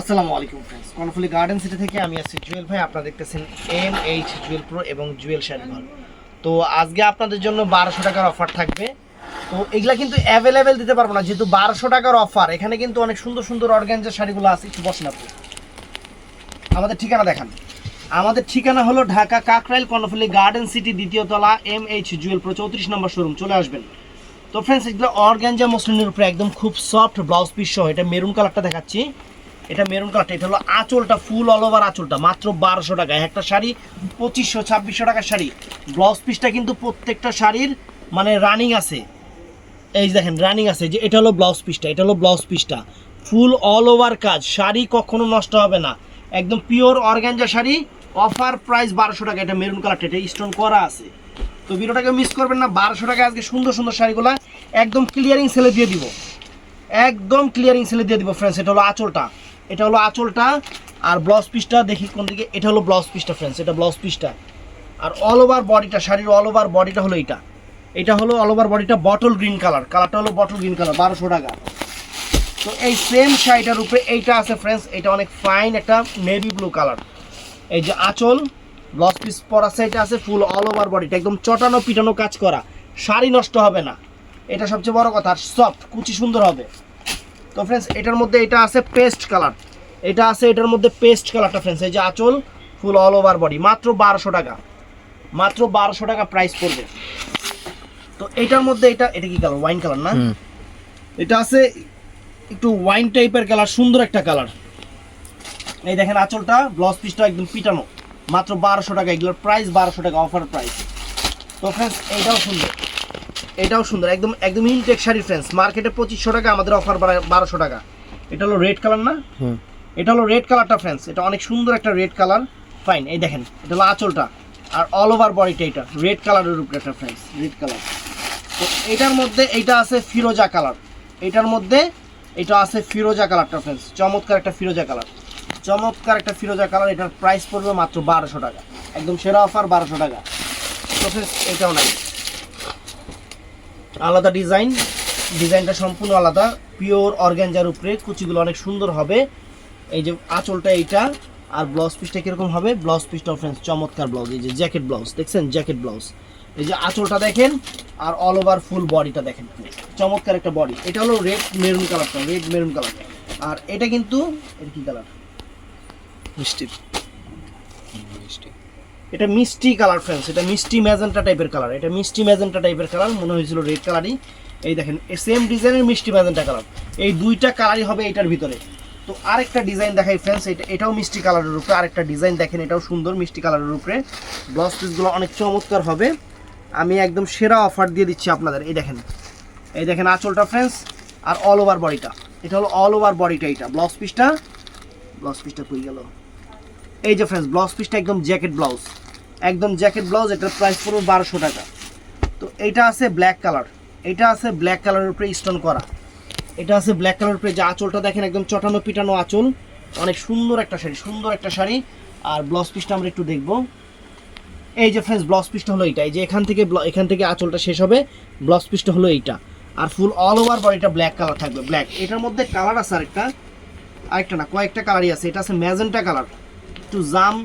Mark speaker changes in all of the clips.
Speaker 1: আসসালামু আলাইকুম friends Karnaphuli garden city থেকে আমি আছি জুয়েল ভাই। আপনারা দেখতেছেন এম এইচ জুয়েল প্রো এবং জুয়েল ঘর তো আজকে আপনাদের জন্য বারোশো টাকার অফার থাকবে। তো এগুলা কিন্তু অ্যাভেলেবেল দিতে পারব না। যেহেতু বারোশো টাকার অফার এখানে কিন্তু অনেক সুন্দর সুন্দর অর্গ্যানজার শাড়িগুলো আছে। একটু বসেন আপনি। আমাদের ঠিকানা দেখান। আমাদের ঠিকানা হলো ঢাকা কাকরাইল, কর্ণফুলি গার্ডেন সিটি দ্বিতীয় তলা এম এইচ জুয়েল প্রো চৌত্রিশ নম্বর শোরুম চলে আসবেন। তো ফ্রেন্ডস এগুলো অর্গ্যানজা মসলিনের উপরে একদম খুব সফট ব্লাউজ পিস সহ, এটা মেরুন কালারটা দেখাচ্ছি। এটা মেরুন কালারটা এটা হলো আঁচলটা ফুল অল ওভার আঁচলটা, মাত্র বারোশো টাকা। একটা শাড়ি পঁচিশশো, ছাব্বিশশো টাকার শাড়ি। ব্লাউজ পিসটা কিন্তু প্রত্যেকটা শাড়ির মানে রানিং আছে। এই দেখেন রানিং আছে। যে এটা হলো ব্লাউজ পিসটা এটা হলো ব্লাউজ পিসটা ফুল অল ওভার কাজ, শাড়ি কখনো নষ্ট হবে না। একদম pure organza sari offer price বারোশো টাকা। এটা মেরুন কালারটা এটা স্টোন করা আছে। তো ভিডিওটাকে মিস করবেন না, বারোশো টাকা আজকে সুন্দর সুন্দর শাড়িগুলো একদম ক্লিয়ারিং সেলে দিয়ে দিব। একদম ক্লিয়ারিং সেলে দিয়ে দিব ফ্রেন্ডস এটা হলো আঁচলটা। এটা হলো আঁচলটা, আর ব্লাউজ পিসটা দেখি কোন দিকে, এটা হলো ব্লাউজ পিসটা ফ্রেন্ডস এটা ব্লাউজ পিসটা আর অল ওভার বডিটা শাড়ির অল ওভার বডিটা হলো এটা এটা হলো অল ওভার বডিটা বটল গ্রিন কালার কালারটা হলো বটল গ্রিন কালার বারোশো টাকা। তো এই সেম শাড়িটার উপরে এইটা আছে ফ্রেন্ডস এটা অনেক ফাইন একটা নেভি ব্লু কালার এই যে আঁচল ব্লাউজ পিস পরা সাইডে আছে ফুল অল ওভার বডিটা একদম চটানো পিটানো কাজ করা। শাড়ি নষ্ট হবে না। এটা সবচেয়ে বড় কথা, আর সফট কুচি সুন্দর হবে। তো ফ্রেন্ডস এটার মধ্যে এটা আছে পেস্ট কালার এটা আছে এটার মধ্যে পেস্ট কালারটা ফ্রেন্ডস এই যে আঁচল ফুল অল ওভার বডি মাত্র বারোশো টাকা। মাত্র বারোশো টাকা প্রাইস পড়বে। তো এটার মধ্যে এটা এটা কি কালার ওয়াইন কালার না? এটা আছে একটু ওয়াইন টাইপের কালার সুন্দর একটা কালার এই দেখেন আঁচলটা ব্লাউজ পিসটা একদম পিটানো। মাত্র বারোশো টাকা এগুলোর প্রাইস বারোশো টাকা অফার প্রাইস তো ফ্রেন্ডস এইটাও সুন্দর। এটাও সুন্দর একদম একদম ইনটেক শাড়ি ফ্রেন্ডস মার্কেটে পঁচিশশো টাকা আমাদের অফার বারোশো টাকা। এটা হলো রেড কালার না? এটা হলো রেড কালারটা ফ্রেন্ডস এটা অনেক সুন্দর একটা রেড কালার ফাইন এই দেখেন এটা হলো আঁচলটা। আর অল ওভার বডিটা এটা রেড কালারের উপরে একটা ফ্রেন্ডস রেড কালার তো এটার মধ্যে এইটা আছে ফিরোজা কালার এটার মধ্যে এটা আছে ফিরোজা কালারটা ফ্রেন্ডস চমৎকার একটা ফিরোজা কালার চমৎকার একটা ফিরোজা কালার এটার প্রাইস পড়বে মাত্র বারোশো টাকা। একদম সেরা অফার বারোশো টাকা। তো ফ্রেন্ডস এটাও নাই আলাদা ডিজাইন ডিজাইনটা সম্পূর্ণ আলাদা পিওর অর্গ্যানজার উপরে কুচিগুলো অনেক সুন্দর হবে। এই যে আঁচলটা এইটা আর ব্লাউজ পিসটা কীরকম হবে? ব্লাউজ পিসটা ফ্রেন্ডস চমৎকার ব্লাউজ এই যে জ্যাকেট ব্লাউজ দেখছেন? Jacket blouse. এই যে আঁচলটা দেখেন আর অল ওভার ফুল বডিটা দেখেন। চমৎকার একটা বডি এটা হলো রেড মেরুন কালারটা রেড মেরুন কালার আর এটা কিন্তু এটা কি কালার
Speaker 2: মিষ্টি। মিষ্টি।
Speaker 1: এটা মিষ্টি কালার ফ্রেন্ডস এটা মিষ্টি ম্যাজেন্টা টাইপের কালার, এটা মিষ্টি ম্যাজেন্টা টাইপের কালার, মনে হয়েছিল রেড কালারই এই দেখেন সেম ডিজাইনের মিষ্টি ম্যাজেন্টা কালার। এই দুইটা কালারই হবে এটার ভিতরে। তো আরেকটা ডিজাইন দেখাই ফ্রেন্ডস এটা এটাও মিষ্টি কালারের উপরে, আরেকটা ডিজাইন দেখেন, এটাও সুন্দর মিষ্টি কালারের উপরে। ব্লাউজ পিসগুলো অনেক চমৎকার হবে। আমি একদম সেরা অফার দিয়ে দিচ্ছি আপনাদের, এই দেখেন। এই দেখেন আঁচলটা ফ্রেন্ডস আর অল ওভার বডিটা এটা হলো অল ওভার বডিটা এটা ব্লাউজ পিসটা ব্লাউজ পিসটা কই গেল। এই যে ফ্রেন্ডস ব্লাউজ পিসটা একদম জ্যাকেট ব্লাউজ একদম জ্যাকেট ব্লাউজ, এটার প্রাইস পড়বে বারোশো টাকা। তো এটা আছে ব্ল্যাক কালার এটা আছে ব্ল্যাক কালারের উপরে স্টোন করা। এটা আছে ব্ল্যাক কালারের উপরে যে আঁচলটা দেখেন, একদম চটানো পিটানো আঁচল। অনেক সুন্দর একটা শাড়ি, সুন্দর একটা শাড়ি। আর ব্লাউজ পিসটা আমরা একটু দেখব। এই যে ফ্রেন্ডস ব্লাউজ পিসটা হলো এইটা। এই যে এখান থেকে এখান থেকে আঁচলটা শেষ হবে ব্লাউজ পিসটা হলো এইটা। আর ফুল অল ওভার বডিটা ব্ল্যাক কালার থাকবে ব্ল্যাক এটার মধ্যে কালার আছে আরেকটা। আরেকটা না, কয়েকটা কালারই আছে। এটা আছে ম্যাজেন্টা কালার একটু জাম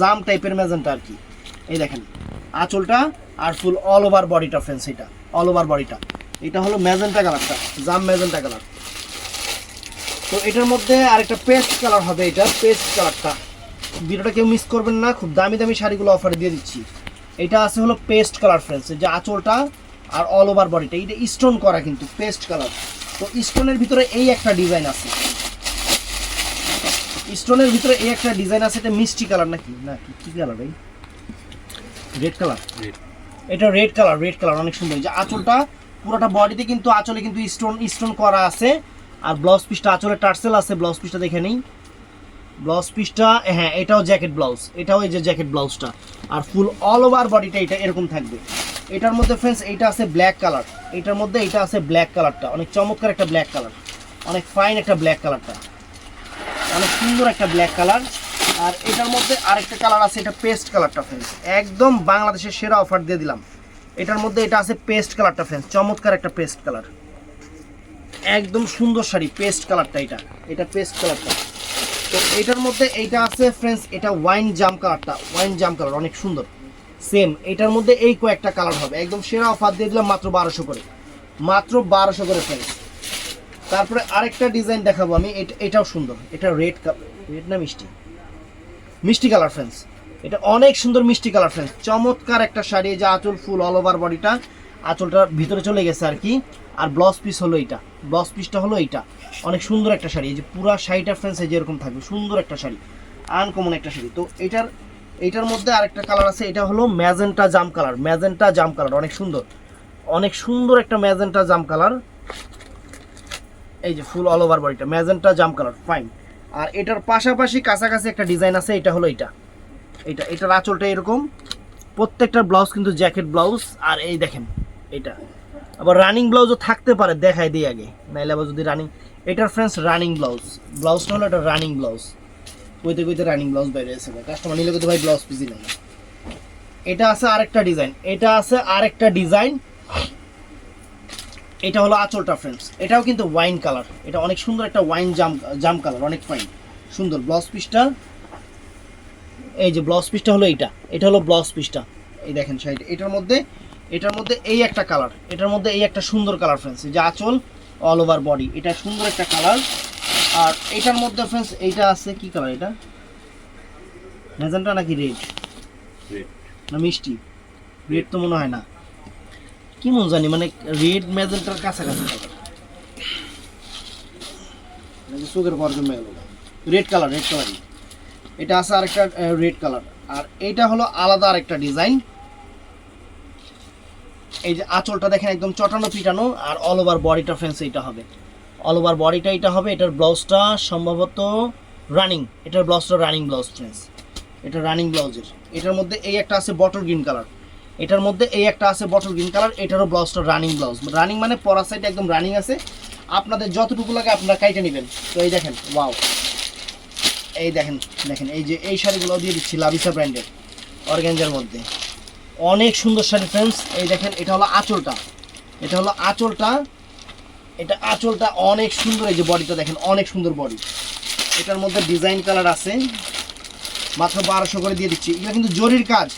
Speaker 1: জাম টাইপের ম্যাজেন্টা আর কি। এই দেখেন, আঁচলটা আর ফুল অল ওভার বডিটা ফ্রেন্ডস এটা অল ওভার বডিটা এটা হলো ম্যাজেন্টা কালারটা, জাম ম্যাজেন্টা কালার। তো এটার মধ্যে আরেকটা পেস্ট কালার হবে এটা পেস্ট কালারটা ভিডিওটা কেউ মিস করবেন না, খুব দামি দামি শাড়িগুলো অফারে দিয়ে দিচ্ছি। এটা আছে হলো পেস্ট কালার ফ্রেন্ডস যে আঁচলটা আর অল ওভার বডিটা এটা স্টোন করা কিন্তু পেস্ট কালার তো স্টোনের ভিতরে এই একটা ডিজাইন আছে। স্টোনের ভিতরে এই একটা ডিজাইন আছে, এটা মিষ্টি কালার নাকি? না, কি কালার ভাই? রেড কালার এটা রেড কালার রেড কালার অনেক সুন্দর। যে আঁচলটা পুরোটা বডিতে কিন্তু আঁচলে কিন্তু স্টোন স্টোন করা আছে। আর ব্লাউজ পিসটা আঁচলে টার্সেল আছে ব্লাউজ পিসটা দেখে নেই। ব্লাউজ পিসটা হ্যাঁ এটাও জ্যাকেট ব্লাউজ এটাও এই যে জ্যাকেট ব্লাউজটা আর ফুল অল ওভার বডিটা এটা এরকম থাকবে। এটার মধ্যে ফ্রেন্ডস এইটা আছে ব্ল্যাক কালার এটার মধ্যে এটা আছে ব্ল্যাক কালারটা অনেক চমৎকার একটা ব্ল্যাক কালার অনেক ফাইন একটা ব্ল্যাক কালারটা অনেক সুন্দর একটা ব্ল্যাক কালার আর এটার মধ্যে আরেকটা কালার আছে, এটা পেস্ট কালারটা ফ্রেন্ডস একদম বাংলাদেশের সেরা অফার দিয়ে দিলাম। এটার মধ্যে এটা আছে পেস্ট কালারটা ফ্রেন্ডস চমৎকার একটা পেস্ট কালার একদম সুন্দর শাড়ি পেস্ট কালারটা এটা। এটা পেস্ট কালারটা তো এটার মধ্যে এইটা আছে ফ্রেন্ডস এটা ওয়াইন জাম কালারটা ওয়াইন জাম কালার অনেক সুন্দর। সেম এটার মধ্যে এই কয়েকটা কালার হবে। একদম সেরা অফার দিয়ে দিলাম মাত্র বারোশো করে। মাত্র বারোশো করে ফ্রেন্ডস তারপরে আরেকটা ডিজাইন দেখাবো আমি, এটা- এটাও সুন্দর। এটা রেড রেড না মিষ্টি? মিষ্টি কালার ফ্রেন্স এটা অনেক সুন্দর মিষ্টি কালার ফ্রেন্স চমৎকার একটা শাড়ি যে আঁচল ফুল অল ওভার বডিটা আঁচলটার ভিতরে চলে গেছে আর কি। আর ব্লাউজ পিস হলো এইটা। ব্লাউজ পিসটা হলো এইটা। অনেক সুন্দর একটা শাড়ি। এই যে পুরো শাড়িটা ফ্রেন্ডস, এই যে এরকম থাকবে। সুন্দর একটা শাড়ি। আনকমন একটা শাড়ি। তো এটার এইটার মধ্যে আরেকটা কালার আছে। এটা হলো ম্যাজেন্টা জাম কালার ম্যাজেন্টা জাম কালার অনেক সুন্দর। অনেক সুন্দর একটা ম্যাজেন্টা জাম কালার এই যে ফুল অল ওভার বডিটা ম্যাজেন্টা জাম কালার ফাইন আর এটার পাশাপাশি কাছাকাছি একটা ডিজাইন আছে, এটা হলো এটা। এটা, এটার আঁচলটা এরকম। প্রত্যেকটা ব্লাউজ কিন্তু জ্যাকেট ব্লাউজ, আর এই দেখেন, এটা। আবার রানিং ব্লাউজও থাকতে পারে, দেখাই দিই আগে। নাইলে আবার যদি রানিং, এটার ফ্রেন্ডস রানিং ব্লাউজ। ব্লাউজটা হলো এটা রানিং ব্লাউজ। কইতে কইতে রানিং ব্লাউজ বাইরে এসে কাস্টমার নিলে কিন্তু ভাই ব্লাউজ পিসই নেই এটা আছে আরেকটা ডিজাইন। এটা আছে আরেকটা ডিজাইন। এটা হলো আঁচলটা ফ্রেন্ডস এটাও কিন্তু ওয়াইন কালার এটা অনেক সুন্দর একটা ওয়াইন জাম জাম কালার অনেক ফাইন সুন্দর ব্লাউজ পিসটা এই যে ব্লাউজ পিসটা হলো এইটা। এটা হলো ব্লাউজ পিসটা এই দেখেন সাইড এটার মধ্যে এটার মধ্যে এই একটা কালার এটার মধ্যে এই একটা সুন্দর কালার ফ্রেন্ডস যে আঁচল অল ওভার বডি এটা সুন্দর একটা কালার আর এটার মধ্যে ফ্রেন্ডস এইটা আছে কি কালার এটা? মেজেন্টা নাকি রেড. না মিষ্টি? রেড তো মনে হয় না। কি মন জানি মানে রেড ম্যাজেন্টার কাছাকাছি। নাকি চোখের রেড কালার রেড কালার এটা আছে আরেকটা রেড কালার আর এটা হলো আলাদা আরেকটা ডিজাইন এই যে আঁচলটা দেখেন একদম চটানো পিটানো, আর অল ওভার বডিটা ফ্রেন্স এইটা হবে। অল ওভার বডিটা এটা হবে, এটার ব্লাউজটা সম্ভবত রানিং এটার ব্লাউজটা রানিং ব্লাউজ ফ্রেন্স এটা রানিং ব্লাউজের এটার মধ্যে এই একটা আছে বটল গ্রিন কালার এটার মধ্যে এই একটা আছে বটল গ্রিন কালার এটারও ব্লাউজটা রানিং ব্লাউজ রানিং মানে পরা সাইড একদম রানিং আছে। আপনাদের যতটুকু লাগে আপনারা কাইটে নেবেন। তো এই দেখেন ওয়াও এই দেখেন দেখেন, এই যে এই শাড়িগুলো দিয়ে দিচ্ছি লাভিসা ব্র্যান্ডের অর্গ্যাঞ্জার মধ্যে। অনেক সুন্দর শাড়ি ফ্রেন্ডস এই দেখেন, এটা হলো আঁচলটা। এটা হলো আঁচলটা, এটা আঁচলটা অনেক সুন্দর, এই যে বডিটা দেখেন, অনেক সুন্দর বডি এটার মধ্যে ডিজাইন কালার আছে। মাত্র বারোশো করে দিয়ে দিচ্ছি। এগুলো কিন্তু জরির কাজ।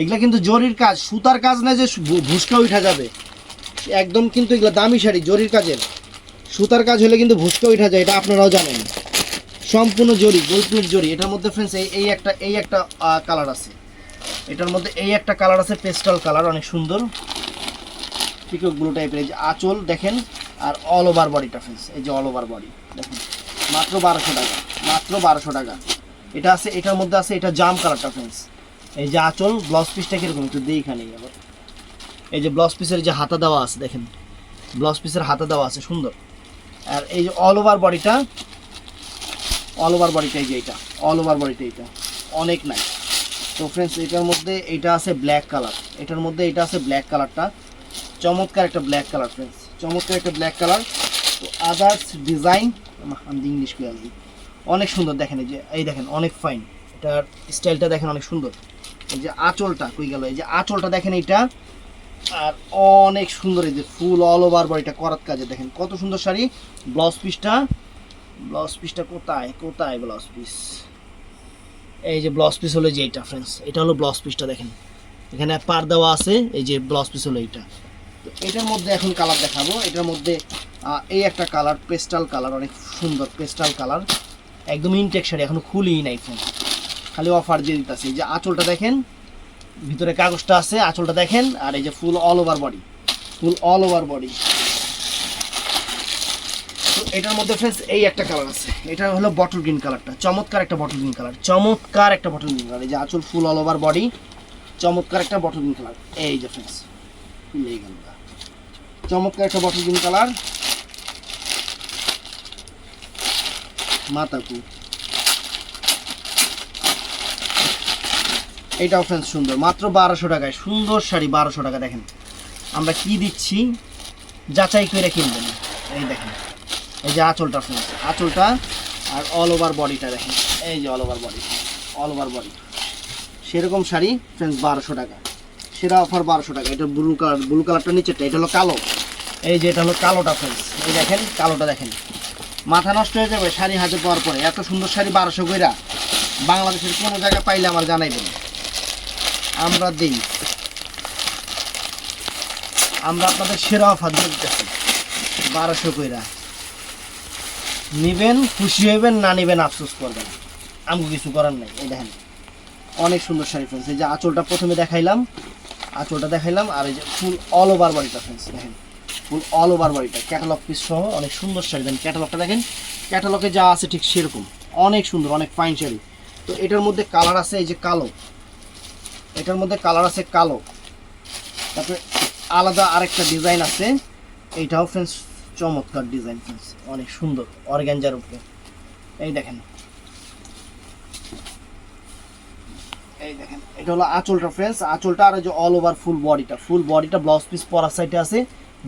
Speaker 1: এগুলো কিন্তু জরির কাজ, সুতার কাজ না যে ভুসকা উঠা যাবে। একদম কিন্তু এগুলো দামি শাড়ি, জরির কাজের। সুতার কাজ হলে কিন্তু ভুসকা উঠা যায়, এটা আপনারাও জানেন। সম্পূর্ণ জরি বৈপুর জরি। এটার মধ্যে ফ্রেন্ডস এই এই একটা এই একটা কালার আছে। এটার মধ্যে এই একটা কালার আছে পেস্টাল কালার অনেক সুন্দর। পিকক ব্লু টাইপের এই যে আঁচল, দেখেন। আর অল ওভার বডিটা ফ্রেন্ডস এই যে অল ওভার বডি দেখেন। মাত্র বারোশো টাকা, মাত্র বারোশো টাকা। এটা আছে, এটার মধ্যে আছে, এটা জাম কালারটা ফ্রেন্ডস এই যে আঁচল ব্লাউজ পিসটা কীরকম? একটু দিই এখানে আবার। এই যে ব্লাউজ পিসের যে হাতা দেওয়া আছে, দেখেন। ব্লাউজ পিসের হাতা দেওয়া আছে, সুন্দর। আর এই যে অল ওভার বডিটা অল ওভার বডিটা এই যে এটা অল ওভার বডিটা এটা অনেক নাই তো ফ্রেন্ডস এটার মধ্যে এটা আছে ব্ল্যাক কালার এটার মধ্যে এটা আছে ব্ল্যাক কালারটা চমৎকার একটা ব্ল্যাক কালার ফ্রেন্ডস চমৎকার একটা ব্ল্যাক কালার তো আদার্স ডিজাইন আমি ইংলিশ করে আছি? অনেক সুন্দর দেখেন এই যে, এই দেখেন, অনেক ফাইন এটার স্টাইলটা দেখেন অনেক সুন্দর। এই যে আঁচলটা কই গেল? এই যে আঁচলটা দেখেন এইটা। আর অনেক সুন্দর এই যে ফুল অল ওভার বডিটা করাত কাজে দেখেন কত সুন্দর শাড়ি। ব্লাউজ পিসটা ব্লাউজ পিসটা কোথায়? কোথায় ব্লাউজ পিস এই যে ব্লাউজ পিস হলো যে এটা ফ্রেন্ডস এটা হলো ব্লাউজ পিসটা দেখেন। এখানে পার দেওয়া আছে, এই যে ব্লাউজ পিস হলো এইটা। তো এটার মধ্যে এখন কালার দেখাবো। এটার মধ্যে এই একটা কালার পেস্টাল কালার অনেক সুন্দর পেস্টাল কালার একদম ইনটেক শাড়ি, এখনও খুলিই নাই ফোন খালি অফার দিয়ে দিতেছে। এই যে আঁচলটা দেখেন, ভিতরে কাগজটা আছে, আঁচলটা দেখেন, আর এই যে full all over body full all over body তো এটার মধ্যে ফ্রেন্ডস এই একটা কালার আছে। এটা হলো বটল গ্রিন কালারটা চমৎকার একটা বটল গ্রিন কালার চমৎকার একটা বটল গ্রিন কালার এই যে আঁচল ফুল অল ওভার বডি চমৎকার একটা বটল গ্রিন কালার এই যে ফ্রেন্ডস এই গেল চমৎকার একটা বটল গ্রিন কালার মাতাকু এটাও ফ্রেন্ডস সুন্দর। মাত্র বারোশো টাকায়, সুন্দর শাড়ি, বারোশো টাকা দেখেন। আমরা কি দিচ্ছি? যাচাই করে কিনবেন। এই দেখেন, এই যে আঁচলটা ফ্রেন্ডস আঁচলটা আর অল ওভার বডিটা দেখেন। এই যে all over body all over body সেরকম শাড়ি ফ্রেন্ডস বারোশো টাকা। সেরা অফার বারোশো টাকা। এটা ব্লু কালার ব্লু কালারটা নিচেরটা, এটা হলো কালো। এই যে এটা হলো কালোটা ফ্রেন্ডস এই দেখেন, কালোটা দেখেন। মাথা নষ্ট হয়ে যাবে শাড়ি হাতে পাওয়ার পরে। এত সুন্দর শাড়ি বারোশো কইরা বাংলাদেশের কোনো জায়গায় পাইলে আমার জানাইবেন। আমরা দিই। আমরা আপনাদের সেরা অফার দিতেছি। বারোশো কইরা। নিবেন, খুশি হইবেন, না নিবেন আফসোস করবেন আমাকে কিছু করার নাই, এই দেখেন। অনেক সুন্দর শাড়ি ফ্রেন্ডস, এই যে আঁচলটা প্রথমে দেখাইলাম, আঁচলটা দেখাইলাম, আর এই যে ফুল অল ওভার বাড়িটা ফ্রেন্ডস, দেখেন। ফুল অল ওভার বাড়িটা ক্যাটালগ পিস সহ অনেক সুন্দর শাড়ি দেন ক্যাটালগটা দেখেন। ক্যাটালগে যা আছে ঠিক সেরকম। অনেক সুন্দর, অনেক ফাইন শাড়ি। তো এটার মধ্যে কালার আছে এই যে কালো। এটার মধ্যে কালার আছে কালো। তারপরে আলাদা আরেকটা ডিজাইন আছে। এইটাও ফ্রেন্ডস চমৎকার ডিজাইন ফ্রেন্ডস অনেক সুন্দর অর্গ্যাঞ্জার উপরে। এই দেখেন। এই দেখেন, এটা হলো আঁচলটা ফ্রেন্ডস আঁচলটা আর যে অল ওভার ফুল বডিটা ফুল বডিটা ব্লাউজ পিস পরার সাইডে আছে।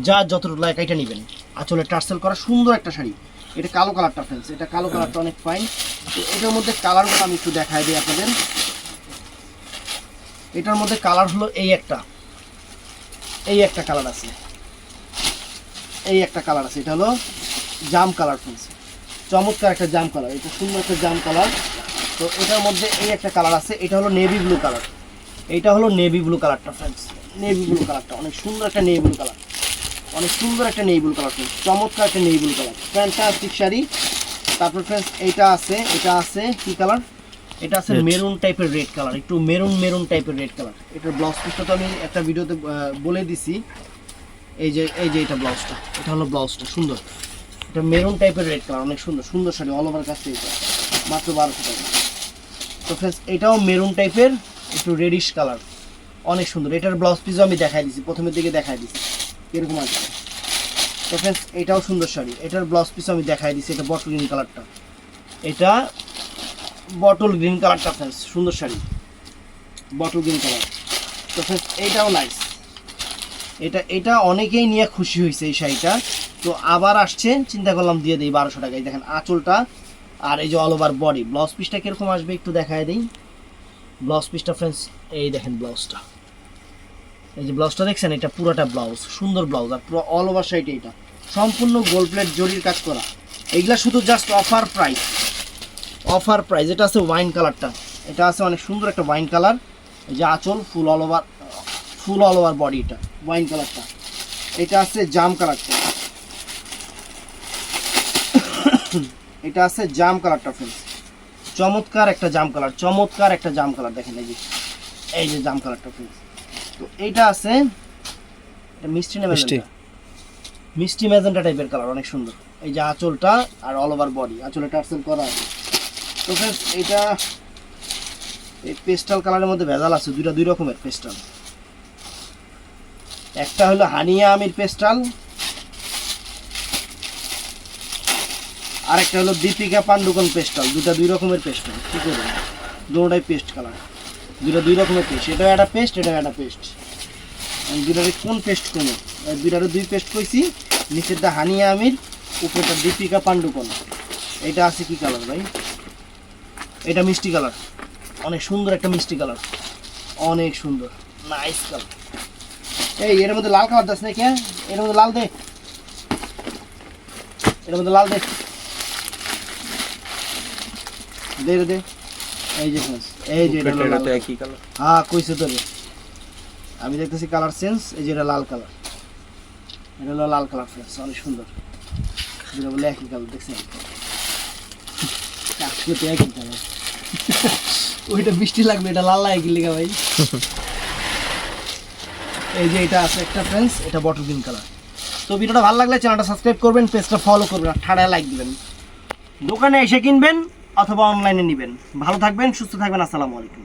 Speaker 1: যা যতটুকু লাগে এটা নেবেন। আঁচলে টার্সেল করা সুন্দর একটা শাড়ি। এটা কালো কালারটা ফ্রেন্ডস এটা কালো কালারটা অনেক ফাইন এটার মধ্যে কালারগুলো আমি একটু দেখাই দিই আপনাদের। এটার মধ্যে কালার হলো এই একটা। এই একটা কালার আছে। এই একটা কালার আছে। এটা হলো জাম কালার ফ্রেন্ডস চমৎকার একটা জাম কালার। এটা সুন্দর একটা জাম কালার। তো এটার মধ্যে এই একটা কালার আছে। এটা হলো নেভি ব্লু কালার। এইটা হলো নেভি ব্লু কালারটা ফ্রেন্ডস নেভি ব্লু কালারটা। অনেক সুন্দর একটা নেভি ব্লু কালার। অনেক সুন্দর একটা নেভি ব্লু কালার ফ্রেন্ডস চমৎকার একটা navy blue colour. Fantastic sari. তারপর ফ্রেন্ডস এইটা আছে। এটা আছে কি কালার? এটা আছে মেরুন টাইপের রেড কালার একটু মেরুন মেরুন টাইপের রেড কালার এটার ব্লাউজ পিসটা তো আমি একটা ভিডিওতে বলে দিছি। এই যে এই যে এটা ব্লাউজটা এটা হলো ব্লাউজটা সুন্দর। এটা মেরুন টাইপের রেড কালার অনেক সুন্দর সুন্দর শাড়ি অল ওভার কাছে এটা মাত্র বারোশো টাকা। তো ফ্রেন্ডস এটাও মেরুন টাইপের একটু রেডিশ কালার অনেক সুন্দর। এটার ব্লাউজ পিসও আমি দেখাই দিছি প্রথমের দিকে দেখাই দিছি এরকম আছে। তো ফ্রেন্ডস এটাও সুন্দর শাড়ি এটার ব্লাউজ পিসও আমি দেখাই দিছি এটা বটল গ্রিন কালারটা এটা বটল গ্রিন কালারটা ফ্রেন্ডস সুন্দর শাড়ি। বটল গ্রিন কালার তো ফ্রেন্ডস এইটাও নাইস এটা এটা অনেকেই নিয়ে খুশি হয়েছে এই শাড়িটা। তো আবার আসছে, চিন্তা করলাম দিয়ে দিই বারোশো টাকায়। দেখেন আঁচলটা আর এই যে অল ওভার বডি ব্লাউজ পিসটা কীরকম আসবে একটু দেখায় দিই। ব্লাউজ পিসটা ফ্রেন্ডস এই দেখেন ব্লাউজটা এই যে ব্লাউজটা দেখছেন, এটা পুরোটা ব্লাউজ সুন্দর ব্লাউজ আর পুরো অল ওভার সাইড এটা। সম্পূর্ণ গোল্ড প্লেট জরির কাজ করা। এগুলা শুধু just offer price offer price এটা আছে ওয়াইন কালারটা এটা আছে অনেক সুন্দর একটা ওয়াইন কালার এই যে আঁচল full all over full all over body এটা ওয়াইন কালারটা এটা আছে জাম কালারটা এটা আছে জাম কালারটা ফ্রেন্ডস চমৎকার একটা জাম কালার চমৎকার একটা জাম কালার দেখেন এই যে এই যে জাম কালারটা ফ্রেন্ডস তো এইটা আছে এটা মিষ্টি না
Speaker 2: মিষ্টি।
Speaker 1: মিষ্টি ম্যাজেন্টা টাইপের কালার অনেক সুন্দর। এই যে আঁচলটা আর অল ওভার বডি আঁচলে টার্সেল করা আছে। তো এটা এই পেস্টাল কালারের মধ্যে ভেজাল আছে, দুইটা দুই রকমের পেস্টাল একটা হলো হানিয়া আমির পেস্টাল আরেকটা হলো দীপিকা পান্ডুকন পেস্টাল দুটা দুই রকমের পেস্টাল কি করবেন? দুটাই পেস্ট কালার দুটা দুই রকমের পেস্ট এটাও একটা পেস্ট এটাও একটা পেস্ট দুটারে কোন পেস্ট কোন দুটারে দুই পেস্ট কইছি নিচেরটা হানিয়া আমির, উপরেরটা দীপিকা পান্ডুকন। এটা আছে কি কালার ভাই? এটা মিষ্টি কালার। অনেক সুন্দর একটা মিষ্টি কালার। অনেক সুন্দর। নাইস কালার এই এর মধ্যে লাল কালার দাস নাকি হ্যাঁ? এর মধ্যে লাল দে। এর মধ্যে লাল দে। দে দে। এই যে এই যে হ্যাঁ কইছে তো রে। আমি দেখতেছি কালার চেঞ্জ এই যে এটা লাল কালার এটা হলো লাল কালার ফ্রেন্ডস অনেক সুন্দর। যেটা বলে একই কালার দেখছেন? একই কালার ওইটা বৃষ্টি লাগবে, এটা লাল লাগে গেলে ভাই। এই যে এটা আছে একটা ফ্রেন্ডস এটা বটল গ্রিন কালার তো ভিডিওটা ভালো লাগলে চ্যানেলটা সাবস্ক্রাইব করবেন পেজটা ফলো করবেন, আর ঠাড়ায় লাইক দিবেন। দোকানে এসে কিনবেন অথবা অনলাইনে নেবেন। ভালো থাকবেন, সুস্থ থাকবেন, আসসালামু আলাইকুম।